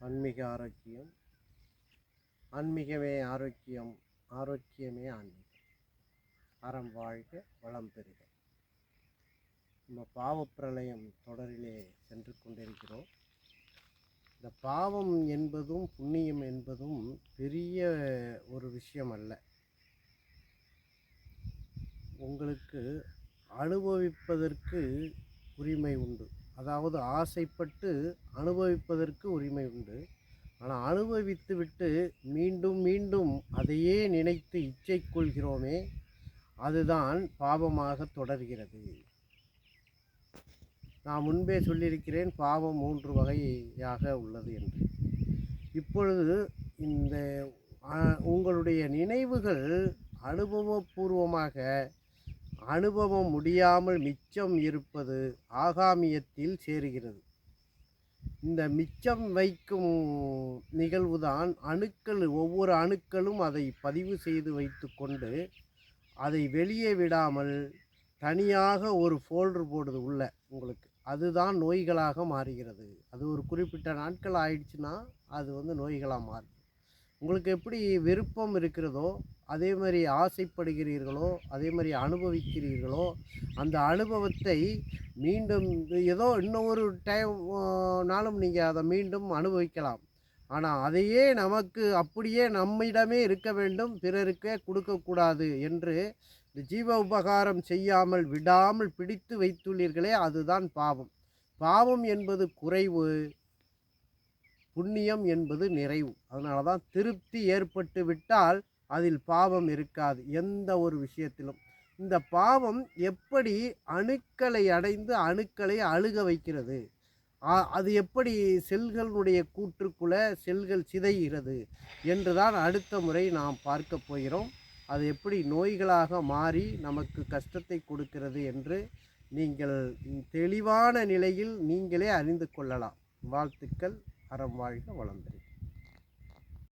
ஆன்மீக ஆரோக்கியம் ஆன்மீகமே ஆரோக்கியம் ஆரோக்கியமே ஆன்மீகம். அறம் வாழ்க வளம் பெறுக. நம்ம பாவப்பிரளயம் தொடரிலே சென்று கொண்டிருக்கிறோம். இந்த பாவம் என்பதும் புண்ணியம் என்பதும் பெரிய ஒரு விஷயம் அல்ல உங்களுக்கு அனுபவிப்பதற்கு உரிமை உண்டு. அதாவது ஆசைப்பட்டு அனுபவிப்பதற்கு உரிமை உண்டு. ஆனால் அனுபவித்து விட்டு மீண்டும் மீண்டும் அதையே நினைத்து இச்சை கொள்கிறோமே அதுதான் பாவமாக தொடர்கிறது. நான் முன்பே சொல்லியிருக்கிறேன் பாவம் மூன்று வகையாக உள்ளது என்று. இப்பொழுது இந்த உங்களுடைய நினைவுகள் அனுபவபூர்வமாக அனுபவம் முடியாமல் மிச்சம் இருப்பது ஆகாமியத்தில் சேருகிறது. இந்த மிச்சம் வைக்கும் நிகழ்வுதான் அணுக்கள் ஒவ்வொரு அணுக்களும் அதை பதிவு செய்து வைத்துக்கொண்டு அதை வெளியே விடாமல் தனியாக ஒரு ஃபோல்டர் போடுது உள்ள உங்களுக்கு. அதுதான் நோய்களாக மாறுகிறது. அது ஒரு குறிப்பிட்ட நாட்கள் ஆயிடுச்சுன்னா அது வந்து நோய்களாக மாறுது உங்களுக்கு எப்படி விருப்பம் இருக்கிறதோ அதே மாதிரி ஆசைப்படுகிறீர்களோ அதே மாதிரி அனுபவிக்கிறீர்களோ அந்த அனுபவத்தை மீண்டும் ஏதோ இன்னொரு டைம் நாளும் நீங்கள் அதை மீண்டும் அனுபவிக்கலாம். ஆனால் அதையே நமக்கு அப்படியே நம்மிடமே இருக்க வேண்டும் பிறருக்கே கொடுக்கக்கூடாது என்று இந்த ஜீவ உபகாரம் செய்யாமல் விடாமல் பிடித்து வைத்துள்ளீர்களே அதுதான் பாவம். பாவம் என்பது குறைவு. புண்ணியம் என்பது நிறைவு. அதனால தான் திருப்தி ஏற்பட்டு விட்டால் அதில் பாவம் இருக்காது எந்த ஒரு விஷயத்திலும். இந்த பாவம் எப்படி அணுக்களை அடைந்து அணுக்களை அழுக வைக்கிறது? அது எப்படி செல்களுடைய கூற்றுக்குள்ள செல்கள் சிதைகிறது என்றுதான் அடுத்த முறை நாம் பார்க்க போகிறோம். அது எப்படி நோய்களாக மாறி நமக்கு கஷ்டத்தை கொடுக்கிறது என்று நீங்கள் தெளிவான நிலையில் நீங்களே அறிந்து கொள்ளலாம். வாழ்த்துக்கள். அறம் வாழ்க வளம் பெறுக.